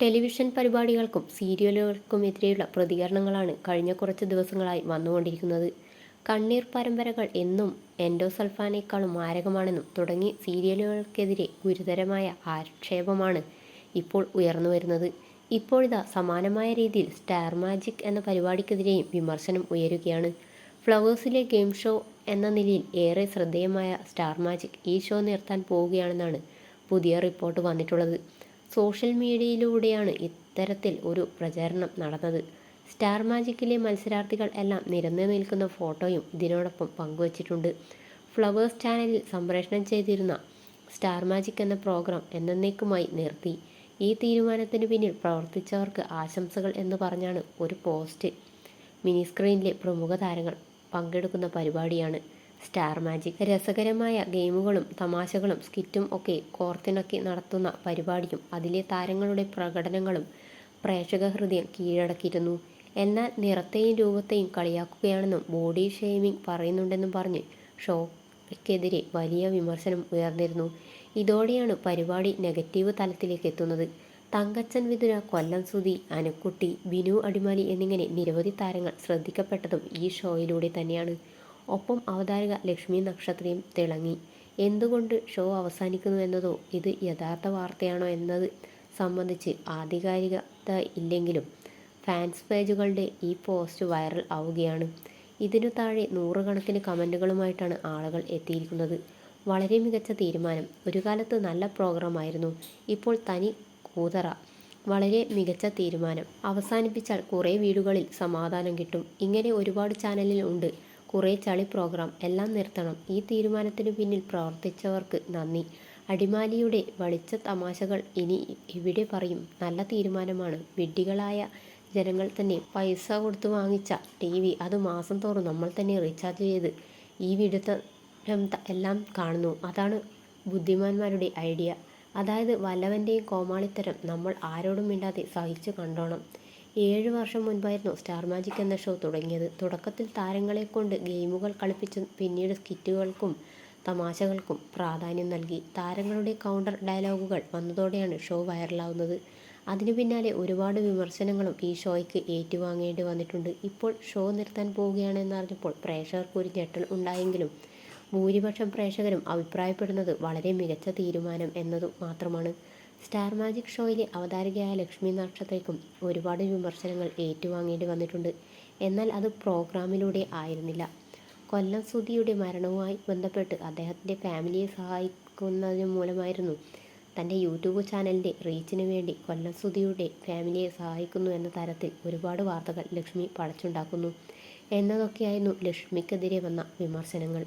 Television പരിപാടികൾക്കും സീരിയലുകൾക്കും സീരിയലുകൾക്കുമെതിരെയുള്ള പ്രതികരണങ്ങളാണ് കഴിഞ്ഞ കുറച്ച് ദിവസങ്ങളായി വന്നുകൊണ്ടിരിക്കുന്നത്. കണ്ണീർ പരമ്പരകൾ എന്നും എൻഡോസൾഫാനേക്കാളും മാരകമാണെന്നും തുടങ്ങി സീരിയലുകൾക്കെതിരെ ഗുരുതരമായ ആക്ഷേപമാണ് ഇപ്പോൾ ഉയർന്നു വരുന്നത്. ഇപ്പോഴിതാ സമാനമായ രീതിയിൽ സ്റ്റാർ മാജിക് എന്ന പരിപാടിക്കെതിരെയും വിമർശനം ഉയരുകയാണ്. ഫ്ലവേഴ്സിലെ ഗെയിം ഷോ എന്ന നിലയിൽ ഏറെ ശ്രദ്ധേയമായ സ്റ്റാർ മാജിക് ഈ ഷോ നിർത്താൻ പോവുകയാണെന്നാണ് പുതിയ റിപ്പോർട്ട് വന്നിട്ടുള്ളത്. സോഷ്യൽ മീഡിയയിലൂടെയാണ് ഇത്തരത്തിൽ ഒരു പ്രചാരണം നടന്നത്. സ്റ്റാർ മാജിക്കിലെ മത്സരാർത്ഥികൾ എല്ലാം നിരന്നു നിൽക്കുന്ന ഫോട്ടോയും ഇതിനോടൊപ്പം പങ്കുവച്ചിട്ടുണ്ട്. ഫ്ലവേഴ്സ് ചാനലിൽ സംപ്രേഷണം ചെയ്തിരുന്ന സ്റ്റാർ മാജിക് എന്ന പ്രോഗ്രാം എന്നേക്കുമായി നിർത്തി. ഈ തീരുമാനത്തിന് പിന്നിൽ പ്രവർത്തിച്ചവർക്ക് ആശംസകൾ എന്ന് പറഞ്ഞാണ് ഒരു പോസ്റ്റ്. മിനി സ്ക്രീനിലെ പ്രമുഖ താരങ്ങൾ പങ്കെടുക്കുന്ന പരിപാടിയാണ്. Star magic. രസകരമായ ഗെയിമുകളും തമാശകളും സ്കിറ്റും ഒക്കെ കോർത്തിണക്കി നടത്തുന്ന പരിപാടിയും അതിലെ താരങ്ങളുടെ പ്രകടനങ്ങളും പ്രേക്ഷക ഹൃദയം കീഴടക്കിയിരുന്നു. എന്നാൽ നിറത്തെയും രൂപത്തെയും കളിയാക്കുകയാണെന്നും ബോഡി ഷെയ്മിംഗ് പറയുന്നുണ്ടെന്നും പറഞ്ഞ് ഷോക്കെതിരെ വലിയ വിമർശനം ഉയർന്നിരുന്നു. ഇതോടെയാണ് പരിപാടി നെഗറ്റീവ് തലത്തിലേക്ക് എത്തുന്നത്. തങ്കച്ചൻ വിതുര കൊല്ലം സുധി അനക്കുട്ടി ബിനു അടിമാലി എന്നിങ്ങനെ നിരവധി താരങ്ങൾ ശ്രദ്ധിക്കപ്പെട്ടതും ഈ ഷോയിലൂടെ തന്നെയാണ്. ഒപ്പം അവതാരക ലക്ഷ്മി നക്ഷത്രയും തിളങ്ങി. എന്തുകൊണ്ട് ഷോ അവസാനിക്കുന്നു എന്നതോ? ഇത് യഥാർത്ഥ വാർത്തയാണോ എന്നത് സംബന്ധിച്ച് ആധികാരികത ഇല്ലെങ്കിലും ഫാൻസ് പേജുകളുടെ ഈ പോസ്റ്റ് വൈറൽ ആവുകയാണ്. ഇതിനു താഴെ നൂറുകണക്കിന് കമന്റുകളുമായിട്ടാണ് ആളുകൾ എത്തിയിരിക്കുന്നത്. വളരെ മികച്ച തീരുമാനം. ഒരു കാലത്ത് നല്ല പ്രോഗ്രാമായിരുന്നു ഇപ്പോൾ തനി കൂതറ. വളരെ മികച്ച തീരുമാനം. അവസാനിപ്പിച്ചാൽ കുറേ വീടുകളിൽ സമാധാനം കിട്ടും. ഇങ്ങനെ ഒരുപാട് ചാനലിൽ ഉണ്ട്. കുറേ ചളി പ്രോഗ്രാം എല്ലാം നിർത്തണം. ഈ തീരുമാനത്തിന് പിന്നിൽ പ്രവർത്തിച്ചവർക്ക് നന്ദി. അടിമാലിയുടെ വളിച്ച തമാശകൾ ഇനി ഇവിടെ പറയും. നല്ല തീരുമാനമാണ്. വിഡ്ഢികളായ ജനങ്ങൾ തന്നെ പൈസ കൊടുത്ത് വാങ്ങിച്ച ടി വി അത് മാസം തോറും നമ്മൾ തന്നെ റീചാർജ് ചെയ്ത് ഈ വിടുത്തം എല്ലാം കാണുന്നു. അതാണ് ബുദ്ധിമാന്മാരുടെ ഐഡിയ അതായത് വല്ലവന്റെയും കോമാളിത്തരം നമ്മൾ ആരോടും മിണ്ടാതെ സഹിച്ചു കണ്ടോണം. ഏഴ് വർഷം മുൻപായിരുന്നു സ്റ്റാർ മാജിക് എന്ന ഷോ തുടങ്ങിയത്. തുടക്കത്തിൽ താരങ്ങളെ കൊണ്ട് ഗെയിമുകൾ കളിപ്പിച്ചും പിന്നീട് സ്കിറ്റുകൾക്കും തമാശകൾക്കും പ്രാധാന്യം നൽകി. താരങ്ങളുടെ കൗണ്ടർ ഡയലോഗുകൾ വന്നതോടെയാണ് ഷോ വൈറലാവുന്നത്. അതിനു പിന്നാലെ ഒരുപാട് വിമർശനങ്ങളും ഈ ഷോയ്ക്ക് ഏറ്റുവാങ്ങേണ്ടി വന്നിട്ടുണ്ട്. ഇപ്പോൾ ഷോ നിർത്താൻ പോവുകയാണെന്നറിഞ്ഞപ്പോൾ പ്രേക്ഷകർക്ക് ഒരു ഞെട്ടൽ ഉണ്ടായെങ്കിലും ഭൂരിപക്ഷം പ്രേക്ഷകരും അഭിപ്രായപ്പെടുന്നത് വളരെ മികച്ച തീരുമാനം എന്നതു മാത്രമാണ്. സ്റ്റാർ മാജിക് ഷോയിലെ അവതാരകയായ ലക്ഷ്മി നക്ഷത്രയ്ക്കും ഒരുപാട് വിമർശനങ്ങൾ ഏറ്റുവാങ്ങേണ്ടി വന്നിട്ടുണ്ട്. എന്നാൽ അത് പ്രോഗ്രാമിലൂടെ ആയിരുന്നില്ല. കൊല്ലം സുധിയുടെ മരണവുമായി ബന്ധപ്പെട്ട് അദ്ദേഹത്തിന്റെ ഫാമിലിയെ സഹായിക്കുന്നതിന് മൂലമായിരുന്നു തന്റെ യൂട്യൂബ് ചാനലിന്റെ റീച്ചിന് വേണ്ടി കൊല്ലം സുധിയുടെ ഫാമിലിയെ സഹായിക്കുന്നു എന്ന തരത്തിൽ ഒരുപാട് വാർത്തകൾ ലക്ഷ്മി പടച്ചുണ്ടാക്കുന്നു. എന്നതൊക്കെയായിരുന്നു ലക്ഷ്മിക്കെതിരെ വന്ന വിമർശനങ്ങൾ.